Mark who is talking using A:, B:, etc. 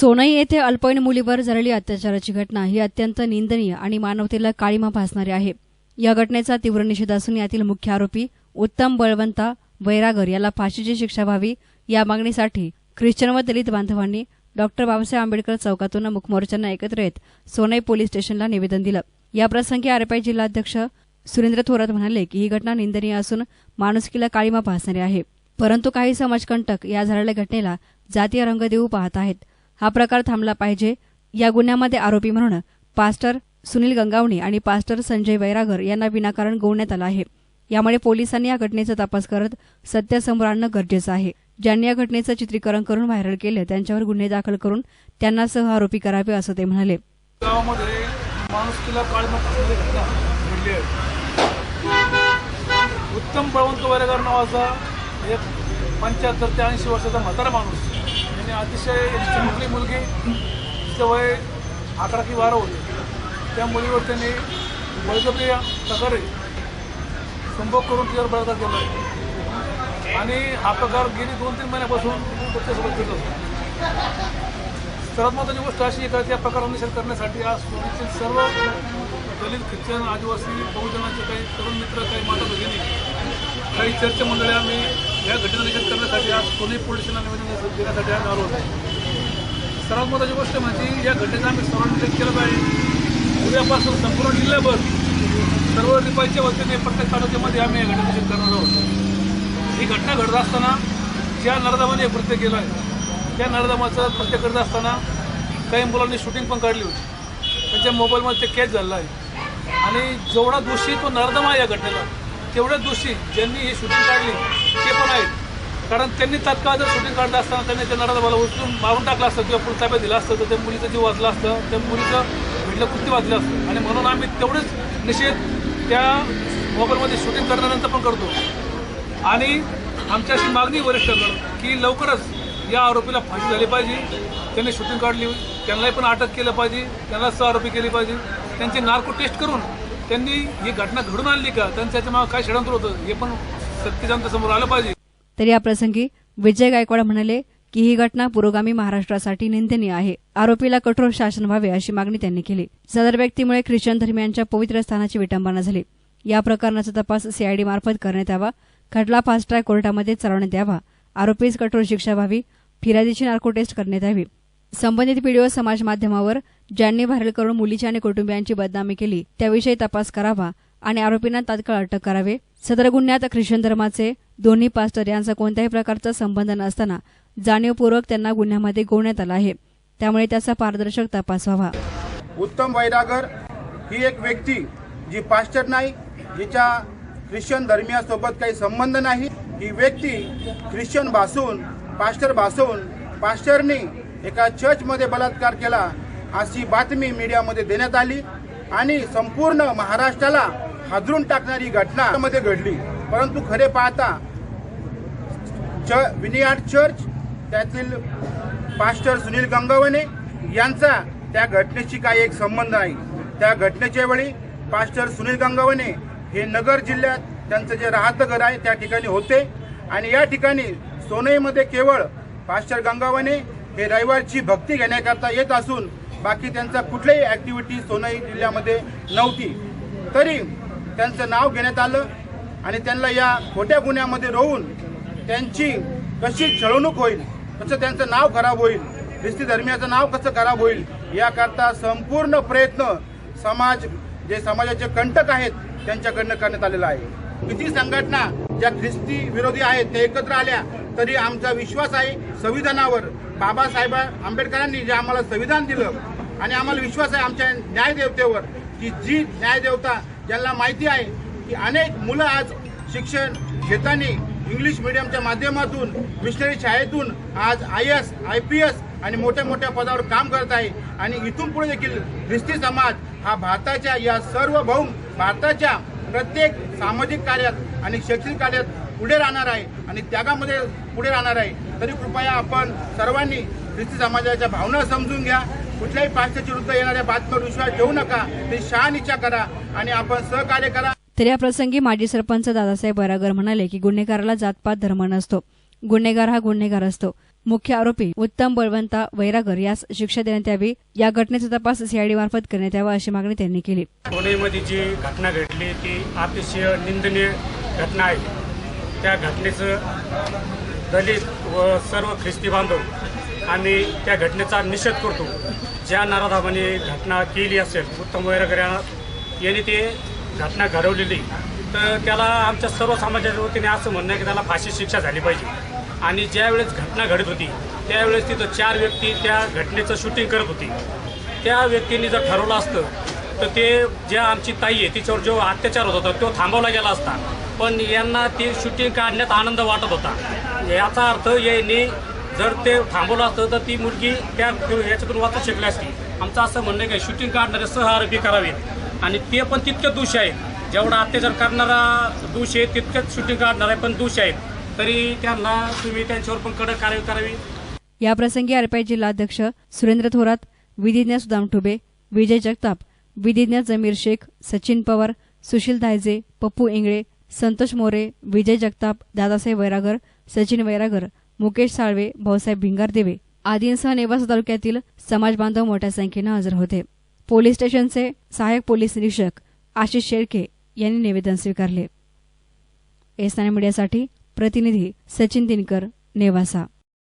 A: सोनई येथे अल्पवयीन मुलीवर झालेली अत्याचाराची घटना ही अत्यंत निंदनीय आणि मानवतेला काळीमा भासणारी आहे. या घटनेचा तीव्र निषेध असून यातील मुख्य आरोपी उत्तम बळवंता वैरागर याला फाशीची शिक्षा व्हावी या मागणीसाठी ख्रिश्चन व दलित बांधवांनी डॉक्टर बाबासाहेब आंबेडकर चौकातून मुखमोर्चांना एकत्र येत सोनई पोलीस स्टेशनला निवेदन दिलं. याप्रसंगी आरपीआय जिल्हाध्यक्ष सुरेंद्र थोरात म्हणाले की ही घटना निंदनीय असून माणुसकीला काळीमा भासणारी आहे. परंतु काही समाजकंटक या झालेल्या घटनेला जातीय रंग देऊ पाहत आहेत. हा प्रकार थांबला पाहिजे. या गुन्ह्यामध्ये आरोपी म्हणून पास्टर सुनील गंगावणे आणि पास्टर संजय वैरागर यांना विनाकारण गोवण्यात आलं आहे. यामुळे पोलिसांनी या घटनेचा तपास करत सत्य समोर आणणं गरजेचं आहे. ज्यांनी या घटनेचं चित्रीकरण करून व्हायरल केलं त्यांच्यावर गुन्हे दाखल करून त्यांना सह आरोपी करावे असं ते म्हणाले.
B: गावामध्ये उत्तम बळवंत वैरागर नावाचा एक पंच्याहत्तर ते ऐंशी वर्षाचा म्हातारा माणूस अतिशय चिमुकली मुलगी. तिचं वय अकरा की बारा होते. त्या मुलीवर त्यांनी बळजबरी प्रकारे संभोग करून तिच्यावर बळात्कार केला. आहे आणि हा प्रकार गेली दोन तीन महिन्यापासून त्याच्यासोबत फिरत होता. सर्वात महत्त्वाची गोष्ट अशी आहे त्या प्रकारावर निषेध करण्यासाठी आज सोनीतील सर्व दलित ख्रिश्चन आदिवासी बहुजनाचे काही तरुण मित्र काही माता भगिनी काही चर्च मंडळी आम्ही या घटनेचा निषेध करण्यासाठी आज पोलीस स्टेशनला निवेदन देण्यासाठी आम्ही आलो होतो. सर्वात महत्त्वाची गोष्ट म्हणजे या घटनेचा आम्ही सर्वांनी निषेध केला पाहिजे. उद्यापासून संपूर्ण जिल्ह्याभर सर्व रिपाईच्या वतीने प्रत्येक तालुक्यामध्ये आम्ही या घटनेचा निषेध करणार आहोत. ही घटना घडत असताना ज्या नर्दमाने हे कृत्य केलं आहे त्या नरदामाचं कृत्य करत असताना काही मुलांनी शूटिंग पण काढली होती. त्यांच्या मोबाईलमध्ये ते कॅच झालेलं आहे. आणि जेवढा दोषी तो नर्दमा या घटनेला तेवढ्या दोषी ज्यांनी ही शूटिंग काढली ते पण आहेत. कारण त्यांनी तात्काळ जर शूटिंग काढलं असताना त्यांनी त्या नरदमाला उचलून मारून टाकलं असतं किंवा पुढे ताब्यात दिलं असतं तर त्या मुलीचं जीव वाचलं असतं त्या मुलीचं भेटलं कृत्य वाचलं असतं. आणि म्हणून आम्ही तेवढेच निषेध त्या मोबाईलमध्ये शूटिंग करण्यानंतर पण करतो. आणि आमची अशी मागणी वरिष्ठांकडून की लवकरच या आरोपीला फाशी झाली पाहिजे. त्यांनी शूटिंग काढली त्यांनाही पण अटक केलं पाहिजे त्यांना सह आरोपी केली पाहिजे. त्यांची नार्को टेस्ट करून त्यांनी ही घटना घडून आणली का त्यांच्या याच्यामागं काय षडयंत्र होतं हे पण सत्य समोर आलं पाहिजे.
A: तर याप्रसंगी विजय गायकवाड म्हणाले की ही घटना पुरोगामी महाराष्ट्रासाठी निंदनीय आहे. आरोपीला कठोर शासन व्हावे अशी मागणी त्यांनी केली. सदर व्यक्तीमुळे ख्रिश्चन धर्मियांच्या पवित्र स्थानाची विटंबना झाली. या प्रकरणाचा तपास सीआयडी मार्फत करण्यात यावा. खटला फास्ट ट्रॅक कोर्टामध्ये चालवण्यात यावा. आरोपीस कठोर शिक्षा व्हावी. फिर्यादीची नार्को टेस्ट करण्यात यावी. संबंधित व्हिडिओ समाज माध्यमावर ज्यांनी व्हायरल करून मुलीची आणि कुटुंबियांची बदनामी केली त्याविषयी तपास करावा. आणि आरोपींना तात्काळ अटक करावे. सदर गुन्ह्यात ख्रिश्चन धर्माचे दोन्ही पास्टर यांचा कोणत्याही प्रकारचा संबंध नसताना जाणीवपूर्वक त्यांना गुन्ह्यामध्ये गोवण्यात आला आहे. त्यामुळे त्याचा पारदर्शक तपास व्हावा.
C: उत्तम वैरागर ही एक व्यक्ती जी पास्टर नाही जिच्या ख्रिश्चन धर्मियासोबत काही संबंध नाही ही व्यक्ती ख्रिश्चन भासून पास्टर भासून पास्टरनी एका चर्चमध्ये बलात्कार केला अशी बातमी मीडियामध्ये देण्यात आली आणि संपूर्ण महाराष्ट्राला हादरून टाकणारी घटना मध्ये घडली. परंतु खरे पाहता च विनियार्ड चर्च त्यातील पास्टर सुनील गंगावणे यांचा त्या घटनेशी काही एक संबंध नाही. त्या घटनेच्या वेळी पास्टर सुनील गंगावणे हे नगर जिल्ह्यात त्यांचं जे राहतं घर आहे त्या ठिकाणी होते. आणि या ठिकाणी सोनईमध्ये केवळ पास्टर गंगावणे हे रविवारची भक्ती घेण्याकरता येत असून बाकी त्यांचा कुठलीही ऍक्टिव्हिटी सोनई जिल्ह्यामध्ये नव्हती. तरी त्यांचं नाव घेण्यात आलं आणि त्यांना या खोट्या गुन्ह्यामध्ये रोवून त्यांची कशी छळवणूक होईल कसं त्यांचं नाव खराब होईल ख्रिस्ती धर्मियाचं नाव कसं खराब होईल याकरता संपूर्ण प्रयत्न समाज जे समाजाचे कंटक आहेत त्यांच्याकडनं करण्यात आलेला आहे. किती संघटना ज्या ख्रिस्ती विरोधी आहेत ते एकत्र आल्या तरी आमचा विश्वास आहे संविधानावर. बाबासाहेब आंबेडकरांनी जे आम्हाला संविधान दिलं आणि आम्हाला विश्वास आहे आमच्या न्यायदेवतेवर की जी न्यायदेवता ज्यांना माहिती आहे की अनेक मुलं आज शिक्षण घेताना इंग्लिश मिडियमच्या माध्यमातून मिशनरी शाळेतून आज I S I P S आणि मोठ्या मोठ्या पदावर काम करत आहे. आणि इथून पुढे देखील ख्रिस्ती समाज हा भारताच्या या सर्व भाऊ भारताच्या प्रत्येक सामाजिक कार्यात आणि शैक्षणिक कार्यात पुढे राहणार आहे आणि त्यागामध्ये पुढे राहणार आहे. तरी कृपया आपण सर्वांनी ख्रिस्ती समाजाच्या भावना समजून घ्या. कुठल्याही पाश्चाच्या विरुद्ध येणाऱ्या बातम्यावर विश्वास ठेवू नका. ते शहानिशा करा आणि आपण सहकार्य करा.
A: तर या प्रसंगी माजी सरपंच दादासाहेब बरागर म्हणाले की गुन्हेगाराला जातपात धर्म नसतो. गुन्हेगार हा गुन्हेगार असतो. मुख्य आरोपी उत्तम बळवंता वैरागर यास शिक्षा देण्यात यावी. या घटनेचा तपास सीआयडी मार्फत करण्यात यावा अशी मागणी त्यांनी केली.
D: पुणेमध्ये जी घटना घडली ती अतिशय निंदनीय घटना आहे. त्या घटनेचं दलित व सर्व ख्रिस्ती बांधव आम्ही त्या घटनेचा निषेध करतो. ज्या नराधामाने घटना केली असेल उत्तम वैरागर यांनी ते घटना घडवलेली तर त्याला आमच्या सर्व समाजाच्या वतीने असं म्हणणं आहे की त्याला फाशी शिक्षा झाली पाहिजे. आणि ज्यावेळेस घटना घडत होती त्यावेळेस तिथं चार व्यक्ती त्या घटनेचं शूटिंग करत होती. त्या व्यक्तींनी जर ठरवलं असतं तर ते ज्या आमची ताई आहे तिच्यावर जो अत्याचार होत होता तो थांबवला गेला असता. पण यांना ती शूटिंग काढण्यात आनंद वाटत होता. याचा अर्थ यांनी जर ते थांबवलं असतं तर ती मुलगी त्या याच्यातून वाचू शकली असती. आमचं असं म्हणणं काय शूटिंग काढणारे सह आरोपी करावेत. आणि ते पण तितके दोषी आहेत. जेवढा अत्याचार करणारा दोषी आहे तितकेच शूटिंग काढणारे पण दोषी आहेत. तरी त्यांना तुम्ही त्यांच्यावर पण कडक कारवाई करावी.
A: याप्रसंगी आरपीआय जिल्हाध्यक्ष सुरेंद्र थोरात विधिज्ञ सुदाम ठुबे विजय जगताप विधिज्ञ जमीर शेख सचिन पवार सुशील धायजे पप्पू इंगळे संतोष मोरे विजय जगताप दादासाहेब वैरागर सचिन वैरागर मुकेश साळवे भाऊसाहेब भिंगारदेवे आदींसह नेवासा तालुक्यातील समाज बांधव मोठ्या संख्येनं हजर होते. पोलीस स्टेशनचे सहाय्यक पोलीस निरीक्षक आशिष शेळके यांनी निवेदन स्वीकारले. एसआय मीडियासाठी प्रतिनिधी सचिन दिनकर नेवासा.